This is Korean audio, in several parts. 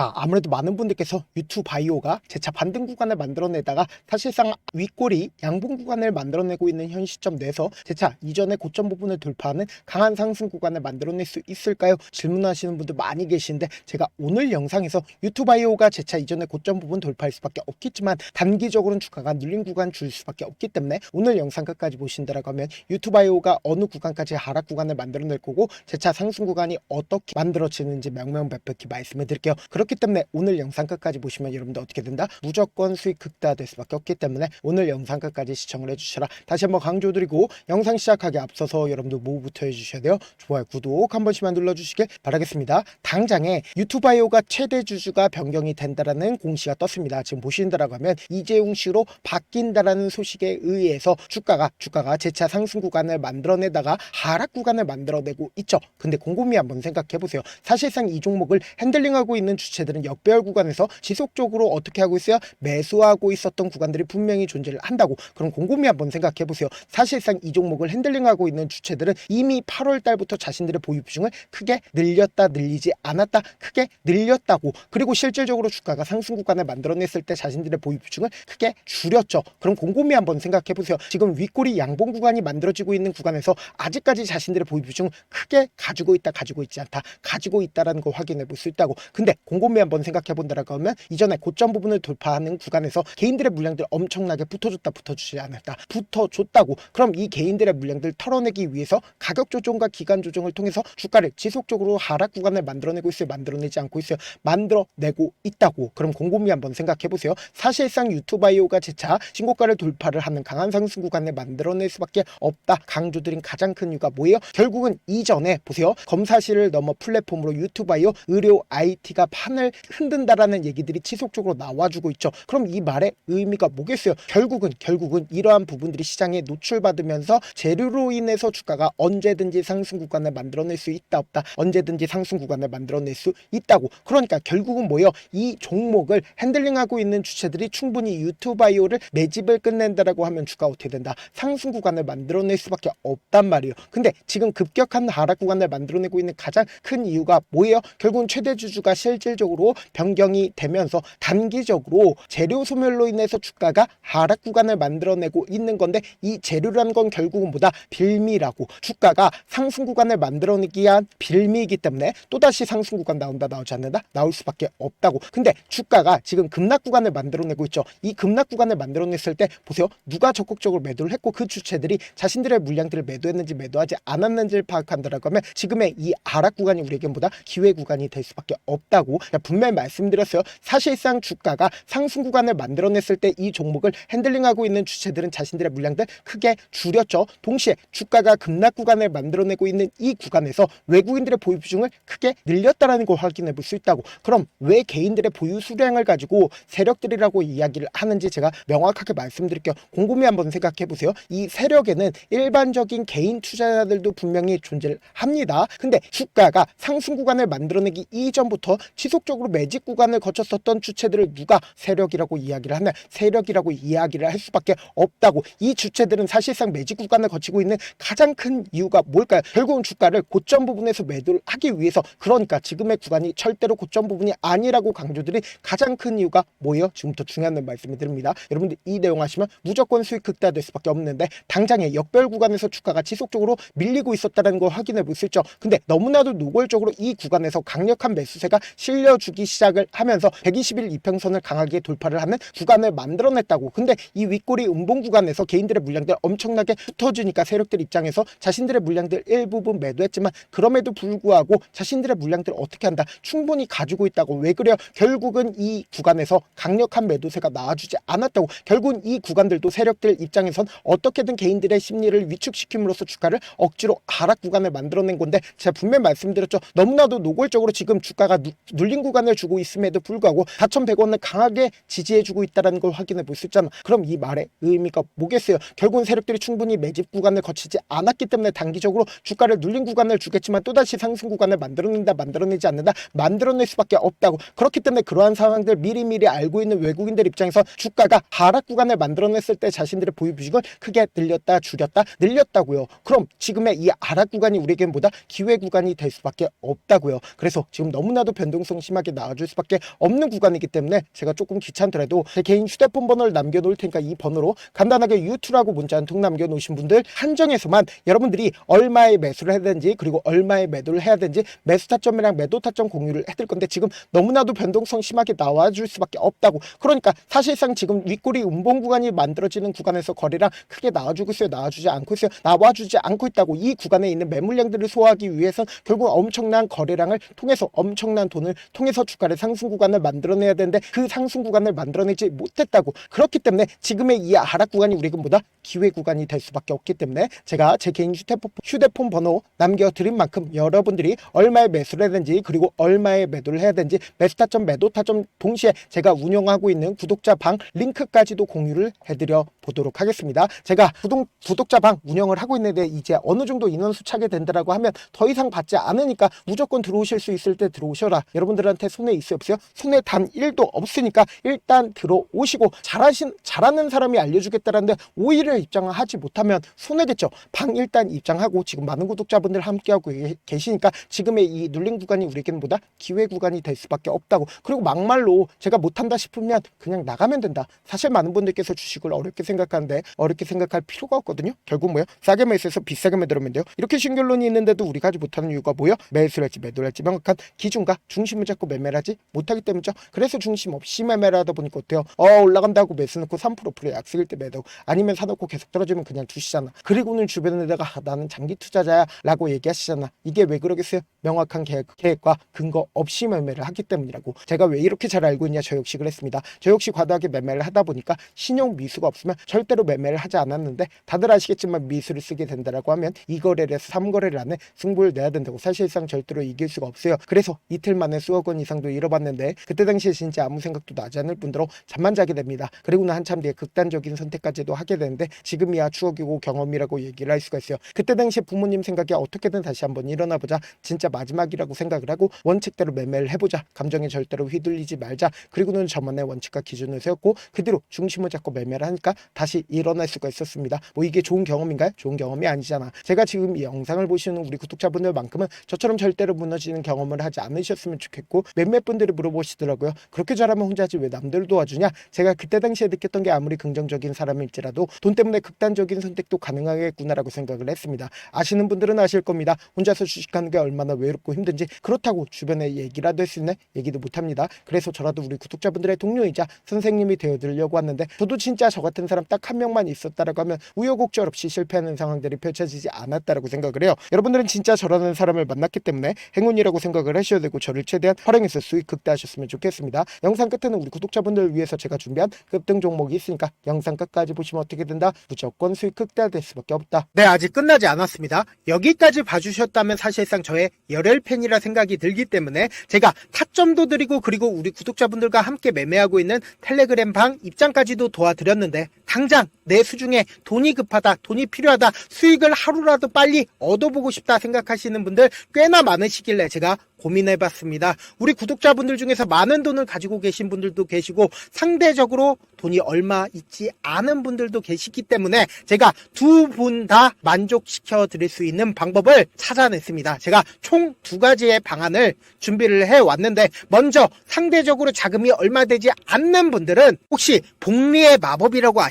자, 아무래도 많은 분들께서 유튜브 바이오가 재차 반등 구간을 만들어내다가 사실상 윗골이 양봉 구간을 만들어내고 있는 현 시점 내에서 재차 이전의 고점 부분을 돌파하는 강한 상승 구간을 만들어낼 수 있을까요? 질문하시는 분들 많이 계신데 제가 오늘 영상에서 유튜브 바이오가 재차 이전의 고점 부분 돌파할 수밖에 없겠지만 단기적으로는 주가가 눌린 구간 줄 수밖에 없기 때문에 오늘 영상 끝까지 보신다라고 하면 유튜브 바이오가 어느 구간까지 하락 구간을 만들어낼 거고 재차 상승 구간이 어떻게 만들어지는지 명명백백히 말씀해 드릴게요. 그렇 기 때문에 오늘 영상 끝까지 보시면 여러분들 어떻게 된다? 무조건 수익 극대화될 수밖에 없기 때문에 오늘 영상 끝까지 시청을 해주셔라. 다시 한번 강조드리고 영상 시작하기 앞서서 여러분들 뭐부터 해주셔야 돼요? 좋아요, 구독 한 번씩만 눌러주시길 바라겠습니다. 당장에 유튜바이오가 최대 주주가 변경이 된다라는 공시가 떴습니다. 지금 보신다라고 하면 이재용 씨로 바뀐다라는 소식에 의해서 주가가 주가가 재차 상승 구간을 만들어내다가 하락 구간을 만들어내고 있죠. 근데 곰곰이 한번 생각해 보세요. 사실상 이 종목을 핸들링하고 있는 주체 들은 역배열 구간에서 지속적으로 어떻게 하고 있어요? 매수하고 있었던 구간들이 분명히 존재를 한다고. 그럼 곰곰이 한번 생각해 보세요. 사실상 이 종목을 핸들링하고 있는 주체들은 이미 8월 달부터 자신들의 보유 비중을 크게 늘렸다 늘리지 않았다 크게 늘렸다고. 그리고 실질적으로 주가가 상승 구간을 만들어냈을 때 자신들의 보유 비중을 크게 줄였죠. 그럼 곰곰이 한번 생각해 보세요. 지금 윗골이 양봉 구간이 만들어지고 있는 구간에서 아직까지 자신들의 보유 비중을 크게 가지고 있다 가지고 있지 않다 가지고 있다라는 걸 확인해 볼 수 있다고. 근데 곰곰이 한번 생각해 본다라고 하면 이전에 고점 부분을 돌파하는 구간에서 개인들의 물량들 엄청나게 붙어줬다 붙어주지 않았다 붙어줬다고. 그럼 이 개인들의 물량들 털어내기 위해서 가격 조정과 기간 조정을 통해서 주가를 지속적으로 하락 구간을 만들어내고 있어요. 만들어내지 않고 있어요. 만들어내고 있다고. 그럼 곰곰이 한번 생각해 보세요. 사실상 유튜바이오가 재차 신고가를 돌파를 하는 강한 상승 구간을 만들어낼 수밖에 없다. 강조드린 가장 큰 이유가 뭐예요? 결국은 이전에 보세요. 검사실을 넘어 플랫폼으로 유튜바이오 의료 IT가 판을 흔든다라는 얘기들이 지속적으로 나와주고 있죠. 그럼 이 말의 의미가 뭐겠어요? 결국은 결국은 이러한 부분들이 시장에 노출받으면서 재료로 인해서 주가가 언제든지 상승 구간을 만들어낼 수 있다 없다. 언제든지 상승 구간을 만들어낼 수 있다고. 그러니까 결국은 뭐예요? 이 종목을 핸들링하고 있는 주체들이 충분히 유튜바이오를 매집을 끝낸다라고 하면 주가 어떻게 된다? 상승 구간을 만들어낼 수밖에 없단 말이에요. 근데 지금 급격한 하락 구간을 만들어내고 있는 가장 큰 이유가 뭐예요? 결국은 최대 주주가 실질 적으로 변경이 되면서 단기적으로 재료 소멸로 인해서 주가가 하락 구간을 만들어내고 있는 건데 이 재료라는 건 결국은 뭐다? 빌미라고. 주가가 상승 구간을 만들어내기 위한 빌미이기 때문에 또다시 상승 구간 나온다 나오지 않는다? 나올 수밖에 없다고. 근데 주가가 지금 급락 구간을 만들어내고 있죠. 이 급락 구간을 만들어냈을 때 보세요. 누가 적극적으로 매도를 했고 그 주체들이 자신들의 물량들을 매도했는지 매도하지 않았는지를 파악한다라고 하면 지금의 이 하락 구간이 우리에겐 보다? 기회 구간이 될 수밖에 없다고 분명히 말씀드렸어요. 사실상 주가가 상승 구간을 만들어냈을 때 이 종목을 핸들링하고 있는 주체들은 자신들의 물량들 크게 줄였죠. 동시에 주가가 급락 구간을 만들어내고 있는 이 구간에서 외국인들의 보유 비중을 크게 늘렸다라는 걸 확인해 볼 수 있다고. 그럼 왜 개인들의 보유 수량을 가지고 세력들이라고 이야기를 하는지 제가 명확하게 말씀드릴게요. 곰곰이 한번 생각해 보세요. 이 세력에는 일반적인 개인 투자자들도 분명히 존재를 합니다. 근데 주가가 상승 구간을 만들어내기 이전부터 지속 적으로 매집 구간을 거쳤었던 주체들을 누가 세력이라고 이야기를 하냐 세력이라고 이야기를 할 수밖에 없다고. 이 주체들은 사실상 매집 구간을 거치고 있는 가장 큰 이유가 뭘까요? 결국은 주가를 고점 부분에서 매도를 하기 위해서. 그러니까 지금의 구간이 절대로 고점 부분이 아니라고 강조드린 가장 큰 이유가 뭐예요? 지금부터 중요한 말씀을 드립니다. 여러분들 이 내용 하시면 무조건 수익 극대화될 수밖에 없는데 당장에 역별 구간에서 주가가 지속적으로 밀리고 있었다는 걸 확인해 볼 수 있죠. 근데 너무나도 노골적으로 이 구간에서 강력한 매수세가 실려 주기 시작을 하면서 120일 이평선을 강하게 돌파를 하는 구간을 만들어냈다고. 근데 이 윗골이 음봉 구간에서 개인들의 물량들 엄청나게 흩어지니까 세력들 입장에서 자신들의 물량들 일부분 매도했지만 그럼에도 불구하고 자신들의 물량들을 어떻게 한다? 충분히 가지고 있다고. 왜 그래요? 결국은 이 구간에서 강력한 매도세가 나와주지 않았다고. 결국은 이 구간들도 세력들 입장에선 어떻게든 개인들의 심리를 위축시킴으로써 주가를 억지로 하락 구간을 만들어낸 건데 제가 분명히 말씀드렸죠. 너무나도 노골적으로 지금 주가가 누, 눌린 구간을 주고 있음에도 불구하고 4,100원을 강하게 지지해주고 있다는 걸 확인해 볼 수 있잖아. 그럼 이 말의 의미가 뭐겠어요? 결국은 세력들이 충분히 매집 구간을 거치지 않았기 때문에 단기적으로 주가를 눌린 구간을 주겠지만 또다시 상승 구간을 만들어낸다 만들어내지 않는다 만들어낼 수밖에 없다고. 그렇기 때문에 그러한 상황들 미리미리 알고 있는 외국인들 입장에서 주가가 하락 구간을 만들어냈을 때 자신들의 보유 비중을 크게 늘렸다 줄였다 늘렸다고요. 그럼 지금의 이 하락 구간이 우리에겐 보다? 기회 구간이 될 수밖에 없다고요. 그래서 지금 너무나도 변동성 심하게 나와줄 수밖에 없는 구간이기 때문에 제가 조금 귀찮더라도 제 개인 휴대폰 번호를 남겨놓을 테니까 이 번호로 간단하게 유튜라고 문자 한 통 남겨놓으신 분들 한정해서만 여러분들이 얼마의 매수를 해야 되는지 그리고 얼마의 매도를 해야 되는지 매수 타점이랑 매도 타점 공유를 해드릴 건데 지금 너무나도 변동성 심하게 나와줄 수밖에 없다고. 그러니까 사실상 지금 윗꼬리 운봉 구간이 만들어지는 구간에서 거래량 크게 나와주고 있어요 나와주지 않고 있어요 나와주지 않고 있다고. 이 구간에 있는 매물량들을 소화하기 위해서 결국 엄청난 거래량을 통해서 엄청난 돈을 통 해서 주가를 상승 구간을 만들어내야 되는데 그 상승 구간을 만들어내지 못했다고. 그렇기 때문에 지금의 이 하락 구간이 우리금 보다 기회 구간이 될 수밖에 없기 때문에 제가 제 개인 휴대폰, 휴대폰 번호 남겨드린 만큼 여러분들이 얼마에 매수를 해야 되는지 그리고 얼마에 매도를 해야 되는지 매수 타점 매도 타점 동시에 제가 운영하고 있는 구독자 방 링크까지도 공유를 해드려 보도록 하겠습니다. 제가 구독, 구독자 방 운영을 하고 있는데 이제 어느 정도 인원수 차게 된다라고 하면 더 이상 받지 않으니까 무조건 들어오실 수 있을 때 들어오셔라. 여러분들 한테 손해 있어요 없어요? 손해 단 1도 없으니까 일단 들어오시고 잘하신 잘하는 사람이 알려주겠다라는데 오히려 입장을 하지 못하면 손해겠죠. 방 일단 입장하고 지금 많은 구독자분들 함께하고 계- 계시니까 지금의 이 눌린 구간이 우리에게는 보다? 기회 구간이 될 수밖에 없다고. 그리고 막말로 제가 못한다 싶으면 그냥 나가면 된다. 사실 많은 분들께서 주식을 어렵게 생각하는데 어렵게 생각할 필요가 없거든요. 결국 뭐요? 싸게 매수해서 비싸게 매도하면 돼요. 이렇게 신결론이 있는데도 우리가 하지 못하는 이유가 뭐요? 매수를 할지 매도를 할지 명확한 기준과 중심을 잡고 매매를 하지 못하기 때문이죠 그래서 중심 없이 매매를 하다 보니까 어때요? 어 올라간다고 매수 넣고 3% 프로 약속일 때 매도 아니면 사놓고 계속 떨어지면 그냥 두시잖아. 그리고는 주변에다가 아, 나는 장기 투자자야 라고 얘기하시잖아. 이게 왜 그러겠어요? 명확한 계획, 계획과 근거 없이 매매를 하기 때문이라고. 제가 왜 이렇게 잘 알고 있냐? 저 역시 그랬습니다. 저 역시 과도하게 매매를 하다 보니까 신용 미수가 없으면 절대로 매매를 하지 않았는데 다들 아시겠지만 미수를 쓰게 된다라고 하면 이거래를 해서 3거래를 안해? 승부를 내야 된다고. 사실상 절대로 이길 수가 없어요. 그래서 이틀 만에 수억 원 이상도 잃어봤는데 그때 당시에 진짜 아무 생각도 나지 않을 뿐더러 잠만 자게 됩니다. 그리고는 한참 뒤에 극단적인 선택까지도 하게 되는데 지금이야 추억이고 경험이라고 얘기를 할 수가 있어요. 그때 당시에 부모님 생각에 어떻게든 다시 한번 일어나 보자. 진짜 마지막이라고 생각을 하고 원칙대로 매매를 해보자. 감정에 절대로 휘둘리지 말자. 그리고는 저만의 원칙과 기준을 세웠고 그 뒤로 중심을 잡고 매매를 하니까 다시 일어날 수가 있었습니다. 뭐 이게 좋은 경험인가요? 좋은 경험이 아니잖아. 제가 지금 이 영상을 보시는 우리 구독자분들만큼은 저처럼 절대로 무너지는 경험을 하지 않으셨으면 좋겠고 몇몇 분들이 물어보시더라고요. 그렇게 잘하면 혼자 하지 왜 남들 도와주냐? 제가 그때 당시에 느꼈던 게 아무리 긍정적인 사람일지라도 돈 때문에 극단적인 선택도 가능하겠구나라고 생각을 했습니다. 아시는 분들은 아실 겁니다. 혼자서 주식하는 게 얼마나 외롭고 힘든지 그렇다고 주변에 얘기라도 할 수 있는 얘기도 못합니다. 그래서 저라도 우리 구독자분들의 동료이자 선생님이 되어드리려고 왔는데 저도 진짜 저 같은 사람 딱 한 명만 있었다라고 하면 우여곡절 없이 실패하는 상황들이 펼쳐지지 않았다라고 생각을 해요. 여러분들은 진짜 저라는 사람을 만났기 때문에 행운이라고 생각을 하셔야 되고 저를 최대한 활용해서 수익 극대화하셨으면 좋겠습니다. 영상 끝에는 우리 구독자분들을 위해서 제가 준비한 급등 종목이 있으니까 영상 끝까지 보시면 어떻게 된다? 무조건 수익 극대화될 수밖에 없다. 네 아직 끝나지 않았습니다. 여기까지 봐주셨다면 사실상 저의 열혈 팬이라 생각이 들기 때문에 제가 타점도 드리고 그리고 우리 구독자분들과 함께 매매하고 있는 텔레그램 방 입장까지도 도와드렸는데 당장 내 수중에 돈이 급하다 돈이 필요하다 수익을 하루라도 빨리 얻어보고 싶다 생각하시는 분들 꽤나 많으시길래 제가 고민해봤습니다. 우리 구독자분들 중에서 많은 돈을 가지고 계신 분들도 계시고 상대적으로 돈이 얼마 있지 않은 분들도 계시기 때문에 제가 두 분 다 만족시켜 드릴 수 있는 방법을 찾아냈습니다. 제가 총 두 가지의 방안을 준비를 해 왔는데 먼저 상대적으로 자금이 얼마 되지 않는 분들은 혹시 복리의 마법이라고 아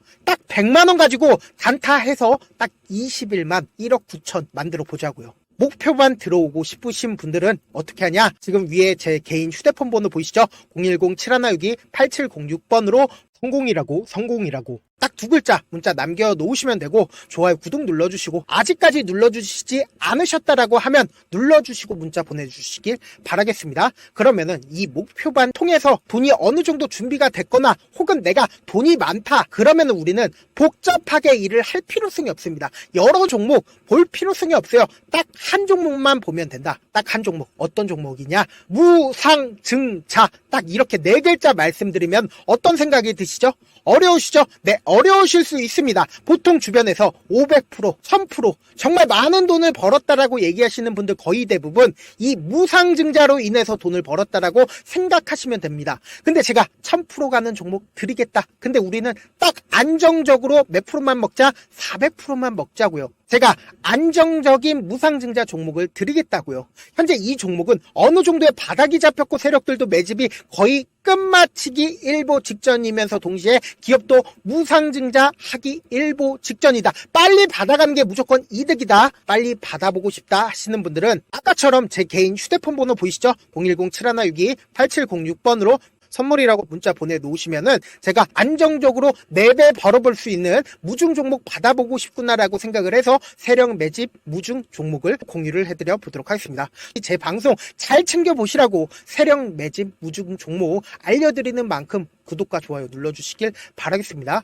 딱 100만 원 가지고 단타해서 딱 20일만 1억 9천 만들어 보자고요. 목표만 들어오고 싶으신 분들은 어떻게 하냐? 지금 위에 제 개인 휴대폰 번호 보이시죠? 010-7162-8706번으로 성공이라고 성공이라고 딱 두 글자 문자 남겨 놓으시면 되고 좋아요 구독 눌러주시고 아직까지 눌러주시지 않으셨다라고 하면 눌러주시고 문자 보내주시길 바라겠습니다. 그러면은 이 목표반 통해서 돈이 어느 정도 준비가 됐거나 혹은 내가 돈이 많다 그러면은 우리는 복잡하게 일을 할 필요성이 없습니다. 여러 종목 볼 필요성이 없어요. 딱 한 종목만 보면 된다. 딱 한 종목 어떤 종목이냐 무상증자 딱 이렇게 네 글자 말씀드리면 어떤 생각이 드시 죠? 어려우시죠? 네, 어려우실 수 있습니다. 보통 주변에서 500%, 1000% 정말 많은 돈을 벌었다라고 얘기하시는 분들 거의 대부분 이 무상증자로 인해서 돈을 벌었다라고 생각하시면 됩니다. 근데 제가 1000% 가는 종목 드리겠다. 근데 우리는 딱 안정적으로 몇 프로만 먹자? 400%만 먹자고요. 제가 안정적인 무상증자 종목을 드리겠다고요. 현재 이 종목은 어느 정도의 바닥이 잡혔고 세력들도 매집이 거의 끝마치기 일보 직전이면서 동시에 기업도 무상증자 하기 일보 직전이다. 빨리 받아가는 게 무조건 이득이다. 빨리 받아보고 싶다 하시는 분들은 아까처럼 제 개인 휴대폰 번호 보이시죠? 010-7162-8706번으로 선물이라고 문자 보내놓으시면은 제가 안정적으로 4배 벌어볼 수 있는 무중 종목 받아보고 싶구나라고 생각을 해서 세력 매집 무중 종목을 공유를 해드려 보도록 하겠습니다. 제 방송 잘 챙겨보시라고 세력 매집 무중 종목 알려드리는 만큼 구독과 좋아요 눌러주시길 바라겠습니다.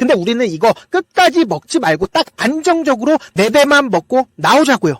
근데 우리는 이거 끝까지 먹지 말고 딱 안정적으로 4배만 먹고 나오자고요.